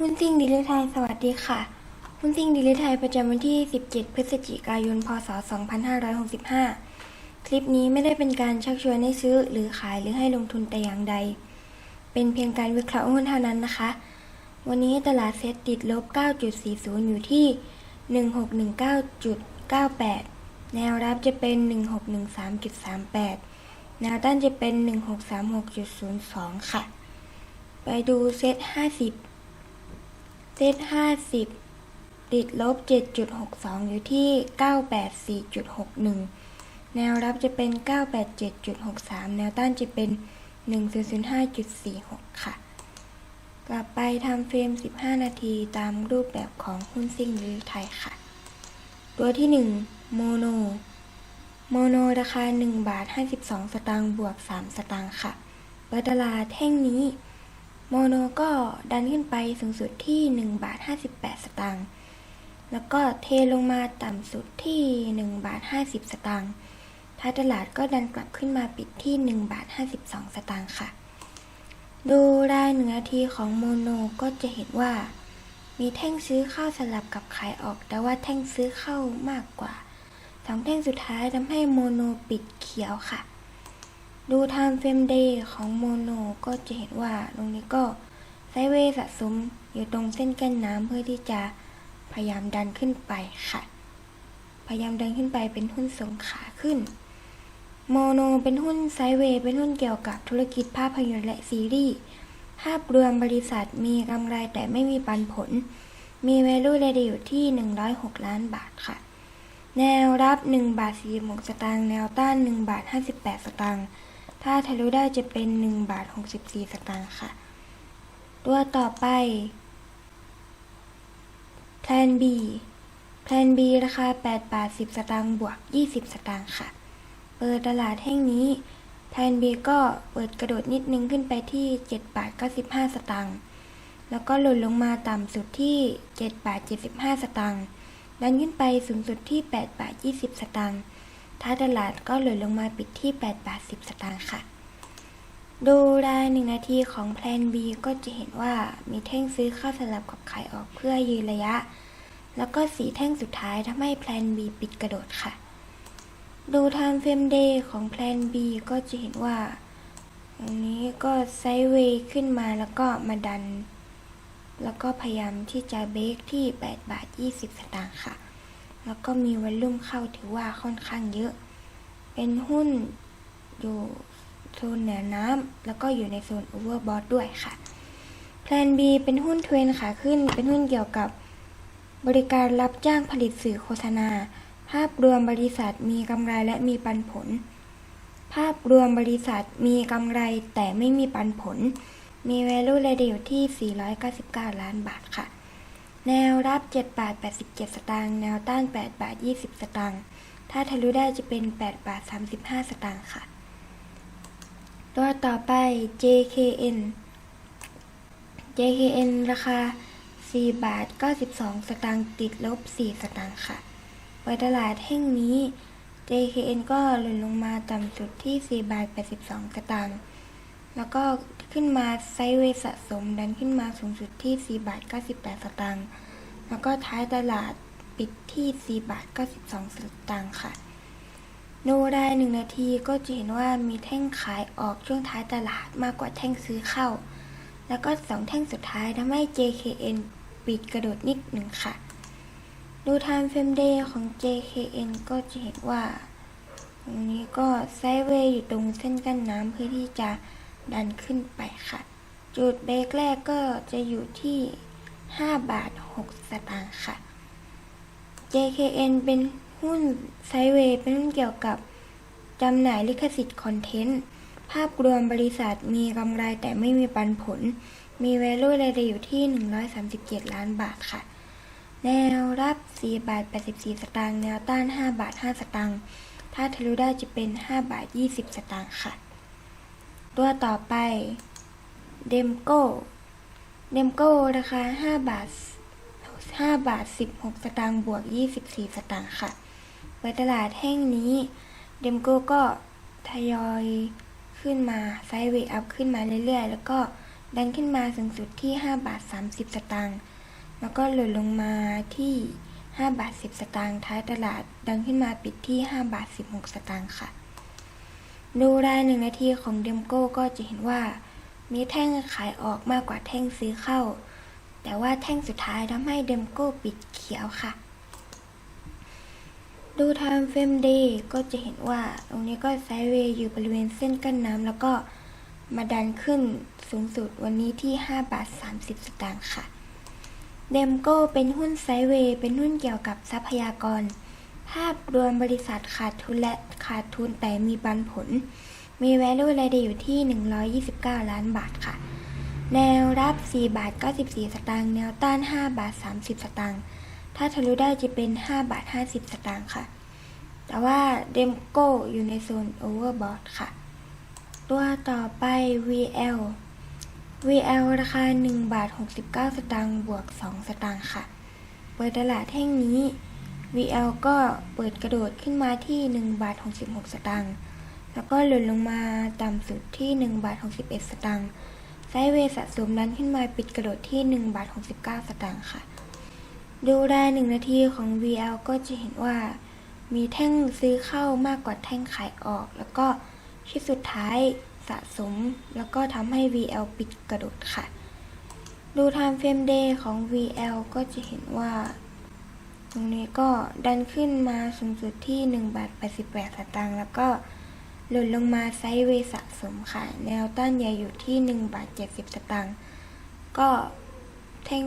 หุ้นซิ่งดีลิไทยสวัสดีค่ะ หุ้นซิ่งดีลิไทยประจำวันที่ 17 พฤศจิกายน พศ 2565 คลิปนี้ไม่ได้เป็นการชักชวนให้ซื้อหรือขายหรือให้ลงทุนแต่อย่างใด เป็นเพียงการวิเคราะห์หุ้นเท่านั้นนะคะ วันนี้ตลาดเซ็ตติดลบ 9.40 อยู่ที่ 1619.98 แนวรับจะเป็น 1613.38 แนวต้านจะเป็น 1636.02 ค่ะ ไปดูเซ็ต50 เซตห้าสิบติดลบเจ็ดจุดหกสองอยู่ที่เก้าแปดสี่จุดหกหนึ่งแนวรับจะเป็นเก้าแปดเจ็ดจุดหกสามแนวต้านจะเป็นหนึ่งศูนย์ศูนย์ห้าจุดสี่หกค่ะ กลับไปทำเฟรมสิบห้านาทีตามรูปแบบของหุ้นซิ่งหรือไทยค่ะ ตัวที่หนึ่งโมโน โมโนราคาหนึ่งบาทห้าสิบสองสตางค์บวกสามสตางค์ค่ะ เปิดตลาดแท่งนี้ โมโนก็ดันขึ้นไปสูงสุดที่ 1 บาท 58 สตางค์ แล้วก็เทลงมาต่ำสุดที่ 1 บาท 50 สตางค์ท้ายตลาดก็ดันกลับขึ้นมาปิดที่ 1 บาท 52 สตางค์ค่ะ ดูรายหนึ่งนาทีของโมโนก็จะเห็นว่า มีแท่งซื้อเข้าสลับกับขายออก แต่ว่าแท่งซื้อเข้ามากกว่าสองแท่งสุดท้ายทำให้โมโนปิดเขียวค่ะ ดูไทม์เฟรมเดย์ของโมโนก็จะเห็นว่าตรงนี้ก็ไซเวสะสมอยู่ตรงเส้นกั้นน้ำเพื่อที่จะพยายามดันขึ้นไปค่ะ พยายามดันขึ้นไปเป็นหุ้นส่งขาขึ้น โมโนเป็นหุ้นไซเวเป็นหุ้นเกี่ยวกับธุรกิจภาพยนตร์และซีรีส์ ภาพรวมบริษัทมีกำไรแต่ไม่มีปันผล มี value เลยอยู่ที่ 106 ล้านบาทค่ะ แนวรับ 1 บาท46สตางค์ แนวต้าน 1 บาท 58 สตางค์ ถ้าทะลุได้จะเป็น1บาท64 สตางค์ค่ะ ตัวต่อไปแพลน B แพลน B ราคา 8 บาท 10 สตางค์บวก 20 สตางค์ค่ะ เปิดตลาดแห่งนี้แพลน B ก็เปิดกระโดดนิดนึงขึ้นไปที่ 7 บาท 95 สตางค์แล้วก็หล่นลงมาต่ำสุดที่ 7 บาท 75 สตางค์ดันขึ้นไปสูงสุดที่ 8 บาท 20 สตางค์ ท้าตลาดก็หล่นลงมาปิดที่ 8 บาท 10 สตางค์ค่ะ ดูรายหนึ่งนาทีของแพลน B ก็จะเห็นว่ามีแท่งซื้อเข้าสลับกับขายออกเพื่อยืนระยะ แล้วก็สีแท่งสุดท้ายทำให้แพลน B ปิดกระโดดค่ะ ดูไทม์เฟรมเดย์ของแพลน B ก็จะเห็นว่าตรงนี้ก็ไซด์เวย์ขึ้นมาแล้วก็มาดัน แล้วก็พยายามที่จะเบรกที่ 8 บาท 20 สตางค์ค่ะ แล้วก็มีวอลลุ่มเข้าถือว่าค่อนข้างเยอะ เป็นหุ้นอยู่โซนเหนือน้ำแล้วก็อยู่ในโซนโอเวอร์บอทด้วยค่ะแพลน B เป็นหุ้นเทรนขาขึ้น เป็นหุ้นเกี่ยวกับบริการรับจ้างผลิตสื่อโฆษณา ภาพรวมบริษัทมีกำไรและมีปันผล ภาพรวมบริษัทมีกำไรแต่ไม่มีปันผล มี value เลยอยู่ที่ 499 ล้านบาทค่ะ แนวรับ 7 บาท 87 สตางค์ แนวต้าน 8 บาท 20 สตางค์ ถ้าทะลุได้จะเป็น 8 บาท 35 สตางค์ค่ะ ตัวต่อไป JKN JKN ราคา 4 บาท 92 สตางค์ ติดลบ 4 สตางค์ค่ะไว้ตลาดแห่งนี้ JKN ก็หล่นลงมาต่ำสุดที่ 4 บาท 82 สตางค์ แล้วก็ ขึ้นมาไซด์เวย์สะสมดันขึ้นมาสูงสุดที่ 4 บาท 98 สตางค์ แล้วก็ท้ายตลาดปิดที่ 4 บาท 92 สตางค์ค่ะโนรายหนึ่งนาทีก็จะเห็นว่ามีแท่งขายออกช่วงท้ายตลาดมากกว่าแท่งซื้อเข้า แล้วก็สองแท่งสุดท้ายทำให้ JKN ปิดกระโดดนิดหนึ่งค่ะ ดู Time Frame Day ของ JKN ก็จะเห็นว่า ตรงนี้ก็ไซด์เวย์อยู่ตรงเส้นกั้นน้ำเพื่อที่จะ ดันขึ้นไปค่ะ จุดเบรกแรกก็จะอยู่ที่ 5 บาท 6 สตางค์ค่ะ JKN เป็นหุ้นไซเวย์เป็นหุ้นเกี่ยวกับจำหน่ายลิขสิทธิ์คอนเทนต์ ภาพรวมบริษัทมีกำไรแต่ไม่มีปันผล มี value รายได้อยู่ที่ 137 ล้านบาทค่ะ แนวรับ 4 บาท 84 สตางค์ แนวต้าน 5 บาท 5 สตางค์ ถ้าทะลุได้จะเป็น 5 บาท 20 สตางค์ค่ะ ตัวต่อไปเดมโก้เดมโก้ราคา 5 บาท 5 บาท 16 สตางค์บวก 24 สตางค์ค่ะไว้ตลาดแห่งนี้ เดมโก้ก็ทยอยขึ้นมาไซด์เวย์อัพขึ้นมาเรื่อยๆ แล้วก็ดันขึ้นมาสูงสุดที่ 5 บาท 30 สตางค์แล้วก็หล่นลงมาที่ 5 บาท 10 สตางค์ท้ายตลาด ดันขึ้นมาปิดที่ 5 บาท 16 สตางค์ค่ะ ดูรายหนึ่งนาทีของเดมโก้ก็จะเห็นว่า มีแท่งขายออกมากกว่าแท่งซื้อเข้า แต่ว่าแท่งสุดท้ายทำให้เดมโก้ปิดเขียวค่ะ ดู Time Frame Day ก็จะเห็นว่า ตรงนี้ก็ไซด์เวย์อยู่บริเวณเส้นกั้นน้ำแล้วก็มาดันขึ้นสูงสุดวันนี้ที่ 5 บาท 30 สตางค์ค่ะ เดมโก้เป็นหุ้นไซด์เวย์เป็นหุ้นเกี่ยวกับทรัพยากร ภาพรวมบริษัทขาดทุนและขาดทุนแต่มีปันผล มี value รายได้อยู่ที่ 129 ล้านบาทค่ะ แนวรับ 4 บาท 94 สตางค์ แนวต้าน 5 บาท 30 สตางค์ ถ้าทะลุได้จะเป็น 5 บาท 50 สตางค์ค่ะ แต่ว่าเดมโก้อยู่ในโซน overbought ค่ะ ตัวต่อไป VL VL ราคา 1 บาท 69 สตางค์ บวก 2 สตางค์ค่ะ เปิดตลาดแท่งนี้ VL ก็เปิดกระโดดขึ้นมาที่ 1 บาท66 สตางค์ แล้วก็หล่นลงมาต่ำสุดที่ 1 บาท61 สตางค์ ไซเวยสะสมนั้นขึ้นมาปิดกระโดดที่ 1 บาท69 สตางค์ค่ะ ดูราย1นาทีของ VL ก็จะเห็นว่า มีแท่งซื้อเข้ามากกว่าแท่งขายออก แล้วก็ที่สุดท้ายสะสม แล้วก็ทำให้ VL ปิดกระโดดค่ะ ดู Time Frame Day ของ VL ก็จะเห็นว่า ตรงนี้ก็ดันขึ้นมาสูงสุดที่1บาท88สตางค์แล้วก็หล่นลงมาไซด์เวสะสมค่ะ แนวต้านใหญ่อยู่ที่1บาท70สตางค์ก็แท่ง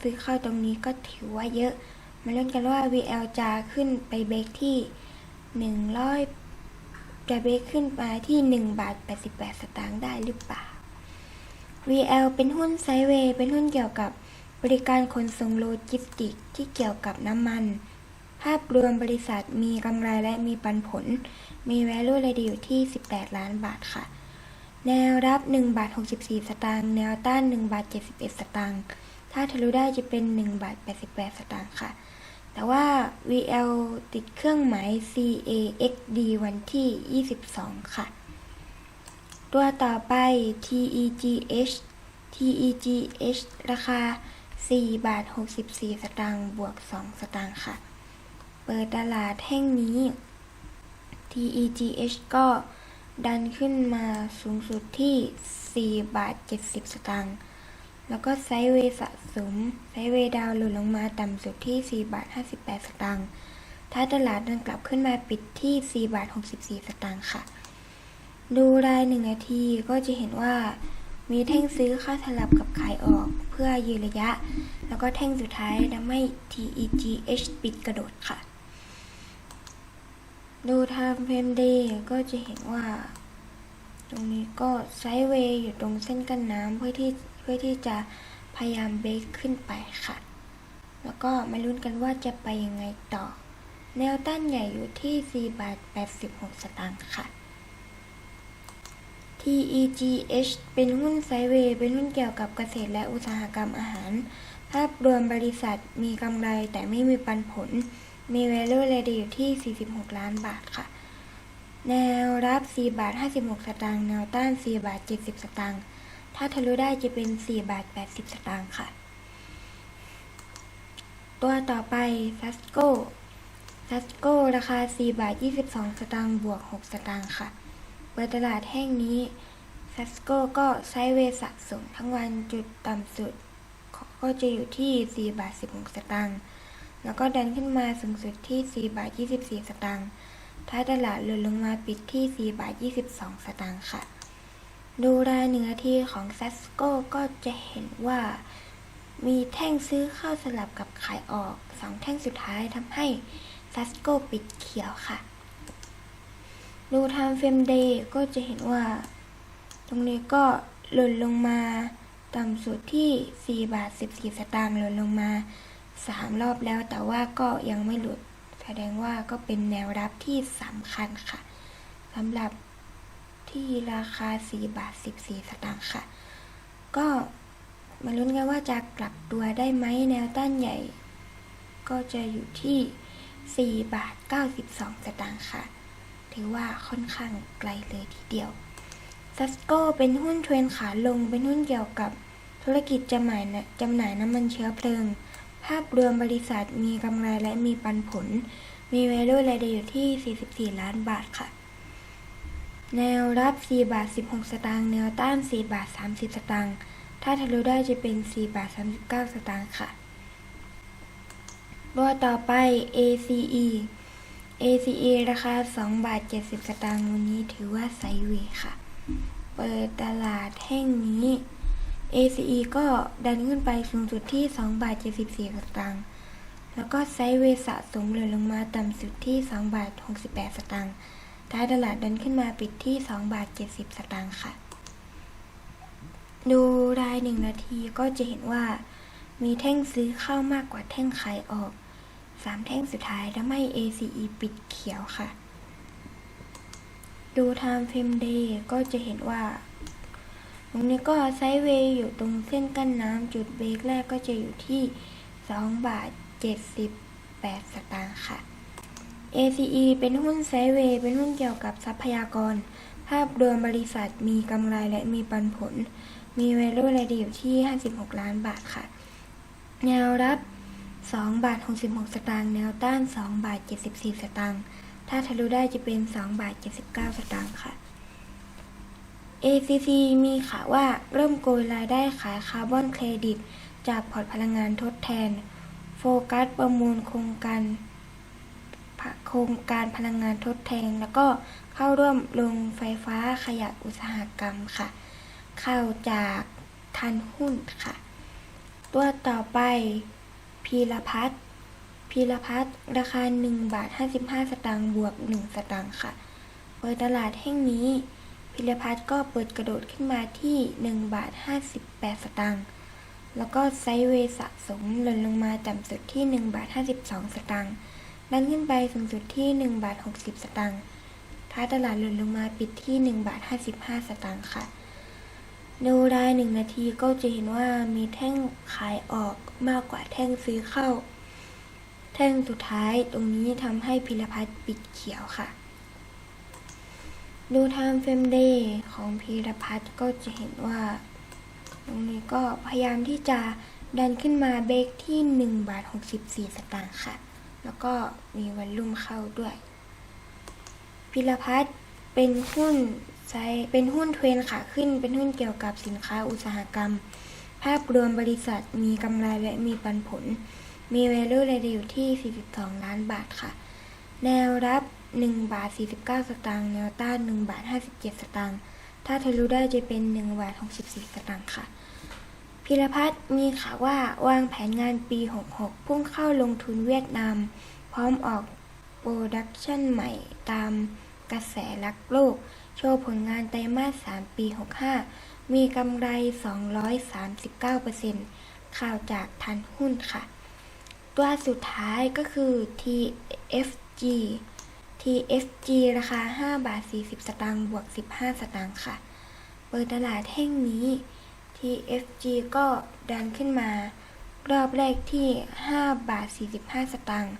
ซื้อเข้าตรงนี้ก็ถือว่าเยอะ มาเล่นกันว่า VL จะขึ้นไปเบรกที่ 100 จะเบรกขึ้นมาที่1บาท88สตางค์ได้หรือเปล่า VL เป็นหุ้นไซด์เวย์เป็นหุ้นเกี่ยวกับ บริการขนส่งโลจิสติกส์ที่เกี่ยวกับน้ำมัน ภาพรวมบริษัทมีกำไรและมีปันผล มี value รายได้อยู่ที่ 18 ล้านบาทค่ะ แนวรับ 1 บาท 64 สตางค์ แนวต้าน 1 บาท 71 สตางค์ ถ้าทะลุได้จะเป็น 1 บาท 88 สตางค์ค่ะ แต่ว่า VL ติดเครื่องหมาย CAXD วันที่ 22 ค่ะ ตัวต่อไป TEGH TEGH ราคา 4 บาท 64 สตางค์บวก 2 สตางค์ค่ะ เปิดตลาดแท่งนี้ TEGH ก็ดันขึ้นมาสูงสุดที่ 4 บาท 70 สตางค์ แล้วก็ไซด์เวย์สะสม ไซด์เวดาวหล่นลงมาต่ำสุดที่ 4 บาท 58 สตางค์ท้าตลาดดันกลับขึ้นมาปิดที่ 4 บาท 64 สตางค์ค่ะ ดูรายหนึ่งนาทีก็จะเห็นว่า มีแท่งซื้อค่าสลับกับขายออกเพื่อยืนระยะ แล้วก็แท่งสุดท้ายทำให้ TEGH ปิดกระโดดค่ะ ดู Time Frame Day ก็จะเห็นว่า ตรงนี้ก็ไซด์เวย์อยู่ตรงเส้นกันน้ำเพื่อที่เพื่อที่จะพยายามเบรกขึ้นไปค่ะ แล้วก็มาลุ้นกันว่าจะไปยังไงต่อ แนวต้านใหญ่อยู่ที่ 4 บาท 86 สตางค์ค่ะ TEGH เป็นหุ้นไซเวย์เป็นหุ้นเกี่ยวกับเกษตรและอุตสาหกรรมอาหาร ภาพรวมบริษัทมีกำไรแต่ไม่มีปันผล มี value รายได้อยู่ที่ 46 ล้านบาทค่ะ แนวรับ 4 บาท 56 สตางค์ แนวต้าน 4 บาท 70 สตางค์ ถ้าทะลุได้จะเป็น 4 บาท 80 สตางค์ค่ะ ตัวต่อไป Fasco Fasco ราคา 4 บาท 22 สตางค์ บวก 6 สตางค์ค่ะ เปิดตลาดแห่งนี้ Fasco ก็ไซเวย์สะสมทั้งวันจุดต่ำสุด ก็จะอยู่ที่ 4 บาท 16 สตางค์ แล้วก็ดันขึ้นมาสูงสุดที่ 4 บาท 24 สตางค์ ท้ายตลาดหล่นลงมาปิดที่ 4 บาท 22 สตางค์ค่ะ ดูรายหนึ่งนาทีของ Fasco ก็จะเห็นว่ามีแท่งซื้อเข้าสลับกับขายออกสองแท่งสุดท้ายทำให้ Fasco ปิดเขียวค่ะ ดู Time Frame Day ก็จะเห็นว่า ตรงนี้ก็หล่นลงมา ต่ำสุดที่ 4 บาท 14 สตางค์หล่นลงมา 3 รอบแล้วแต่ว่าก็ยังไม่หลุด แสดงว่าก็เป็นแนวรับที่สำคัญค่ะสำหรับที่ราคา 4 บาท 14 สตางค์ค่ะ ก็มาลุ้นกันว่าจะกลับตัวได้ไหมแนวต้านใหญ่ ก็จะอยู่ที่ 4 บาท 92 สตางค์ค่ะ ถือว่าค่อนข้างไกลเลยทีเดียวซัสโกเป็นหุ้นเทรนขาลง เป็นหุ้นเกี่ยวกับธุรกิจจำหน่ายนะจำหน่ายน้ำมันเชื้อเพลิง ภาพรวมบริษัทมีกำไรและมีปันผล มี value รายได้อยู่ที่ 44 ล้านบาทค่ะ แนวรับ 4 บาท 16 สตางค์ แนวต้าน 4 บาท 30 สตางค์ ถ้าทะลุได้จะเป็น 4 บาท 39 สตางค์ค่ะ ตัวต่อไป ACE ACE ราคา2บาท70 สตางค์วันนี้ถือว่าไซเวค่ะ เปิดตลาดแห่งนี้ ACE ก็ดันขึ้นไปสูงสุดที่2บาท74 สตางค์แล้วก็ไซเวสะสมเหลือลงมาต่ำสุดที่2บาท68 สตางค์ท้ายตลาดดันขึ้นมาปิดที่2บาท70 สตางค์ค่ะ ดูรายหนึ่งนาทีก็จะเห็นว่ามีแท่งซื้อเข้ามากกว่าแท่งขายออก สามแท่งสุดท้ายทำให้ ACE ปิดเขียวค่ะ ดู Time Frame Day ก็จะเห็นว่า ตรงนี้ก็ไซด์เวย์อยู่ตรงเส้นกั้นน้ำจุดเบรกแรกก็จะอยู่ที่ 2 บาท 78 สตางค์ค่ะ ACE เป็นหุ้นไซด์เวย์เป็นหุ้นเกี่ยวกับทรัพยากร ภาพรวมบริษัทมีกำไรและมีปันผล มี value รายดีอยู่ที่ 56 ล้านบาทค่ะ แนวรับ 2 บาท 66 สตางค์ แนวต้าน 2 บาท 74 สตางค์ ถ้าทะลุได้จะเป็น 2 บาท 79 สตางค์ค่ะ ACC มีข่าวว่าเริ่มโกยรายได้ขายคาร์บอนเครดิต จากพอร์ตพลังงานทดแทน โฟกัสประมูลโครงการโครงการพลังงานทดแทน แล้วก็เข้าร่วมโรงไฟฟ้าขยะอุตสาหกรรมค่ะ เข้าจากทันหุ้นค่ะ ตัวต่อไป พีรพัฒน์พีรพัฒน์ราคา1บาท55 สตางค์บวก 1 สตางค์ค่ะ เปิดตลาดแห่งนี้พิรพัฒน์ก็เปิดกระโดดขึ้นมาที่1บาท58 สตางค์ แล้วก็ไซด์เวย์สะสมหล่นลงมาต่ำสุดที่1บาท52 สตางค์ ดันขึ้นไปสูงสุดที่1บาท60 สตางค์ท้ายตลาดหล่นลงมาปิดที่1บาท55 สตางค์ค่ะ ดูรายหนึ่งนาทีก็จะเห็นว่ามีแท่งขายออกมากกว่าแท่งซื้อเข้า แท่งสุดท้ายตรงนี้ทำให้พิรพัฒน์ปิดเขียวค่ะ ดู Time Frame Day ของพีรพัฒน์ก็จะเห็นว่า ตรงนี้ก็พยายามที่จะดันขึ้นมาเบรกที่1บาท64 สตางค์ค่ะ แล้วก็มีวันลุ่มเข้าด้วย พิรพัฒน์เป็นหุ้น ไซเป็นหุ้นเทรนขาขึ้น เป็นหุ้นเกี่ยวกับสินค้าอุตสาหกรรม ภาพรวมบริษัทมีกำไรและมีปันผล มี value รายได้อยู่ที่ 42 ล้านบาทค่ะ แนวรับ 1 บาท 49 สตางค์ แนวต้าน 1 บาท 57 สตางค์ ถ้าทะลุได้จะเป็น 1 บาท 64 สตางค์ค่ะ พิรพัฒน์มีข่าวว่าวางแผนงานปี 66 พุ่งเข้าลงทุนเวียดนาม พร้อมออกโปรดักชันใหม่ตามกระแสรักโลก โชว์ผลงานไตรมาส 3 ปี 65 มีกำไร 239%ข่าวจากทันหุ้นค่ะ ตัวสุดท้ายก็คือ TFG TFG ราคา 5 บาท 40 สตางค์บวก 15 สตางค์ค่ะ เปิดตลาดแห่งนี้ TFG ก็ดันขึ้นมา รอบแรกที่ 5 บาท 45 สตางค์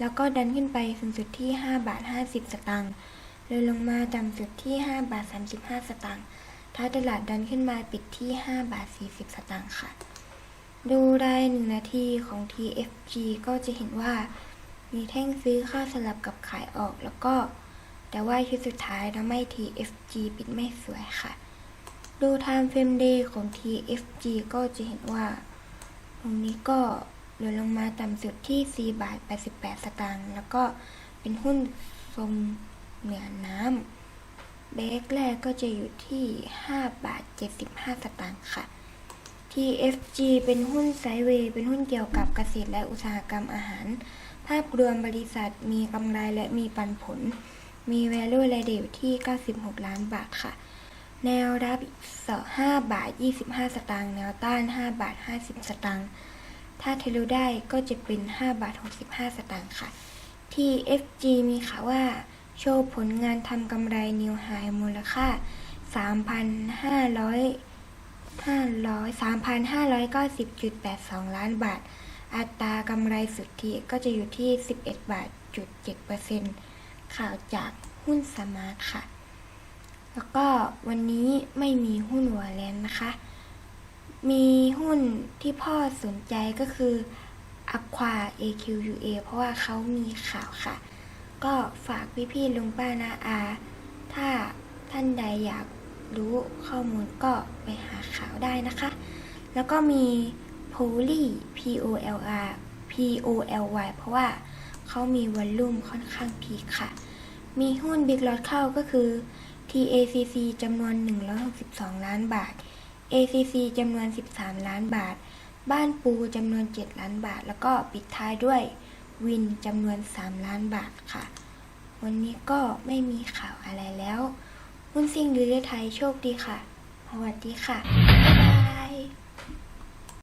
แล้วก็ดันขึ้นไปสูงสุดที่ 5 บาท 50 สตางค์ เลยลงมาต่ำสุดที่ 5 บาท 35 สตางค์ท้ายตลาดดันขึ้นมาปิดที่ 5 บาท 40 สตางค์ค่ะ ดูรายหนึ่งนาทีของ TFG ก็จะเห็นว่า มีแท่งซื้อเข้าสลับกับขายออกแล้วก็ แต่ว่าชุดสุดท้ายทำให้ TFG ปิดไม่สวยค่ะ ดู Time Frame Day ของ TFG ก็จะเห็นว่า ตรงนี้ก็หล่นลงมาต่ำสุดที่ 4 บาท 88 สตางค์แล้วก็เป็นหุ้นทรง เหนือน้ำเบรกแรกก็จะอยู่ที่ 5 บาท 75 สตางค์ค่ะ TFG เป็นหุ้นไซเวย์ เป็นหุ้นเกี่ยวกับเกษตรและอุตสาหกรรมอาหาร ภาพรวมบริษัทมีกำไรและมีปันผล มี value รายได้อยู่ที่ 96 ล้านบาทค่ะ แนวรับ5บาท 25 สตางค์ แนวต้าน 5 บาท 50 สตางค์ ถ้าทะลุได้ก็จะเป็น 5 บาท 65 สตางค์ค่ะ TFG มีข่าวว่า โชว์ผลงานทำกำไรนิวไฮมูลค่า 3,500 500 3,590.82 ล้านบาท อัตรากำไรสุทธิก็จะอยู่ที่ 11 บาทจุด7เปอร์เซ็นต์ข่าวจากหุ้นสมาร์ทค่ะ แล้วก็วันนี้ไม่มีหุ้นหัวแลนนะคะ มีหุ้นที่พ่อสนใจก็คือ Aqua AQUA เพราะว่าเขามีข่าวค่ะ ก็ฝากพี่ๆลุงป้านาอา ถ้าท่านใดอยากรู้ข้อมูลก็ไปหาข่าวได้นะคะ แล้วก็มี Poly P O L R P O L Y เพราะว่าเขามีวอลลุ่มค่อนข้างพีคค่ะ มีหุ้น Big Lot เข้าก็คือ TACC จำนวน 162 ล้านบาท ACC จำนวน 13 ล้านบาท บ้านปูจำนวน 7 ล้านบาท แล้วก็ปิดท้ายด้วย วินจำนวน 3 ล้านบาทค่ะ วันนี้ก็ไม่มีข่าวอะไรแล้วหุ้นซิ่งหรือไทยโชคดีค่ะ สวัสดีค่ะ บ๊ายบาย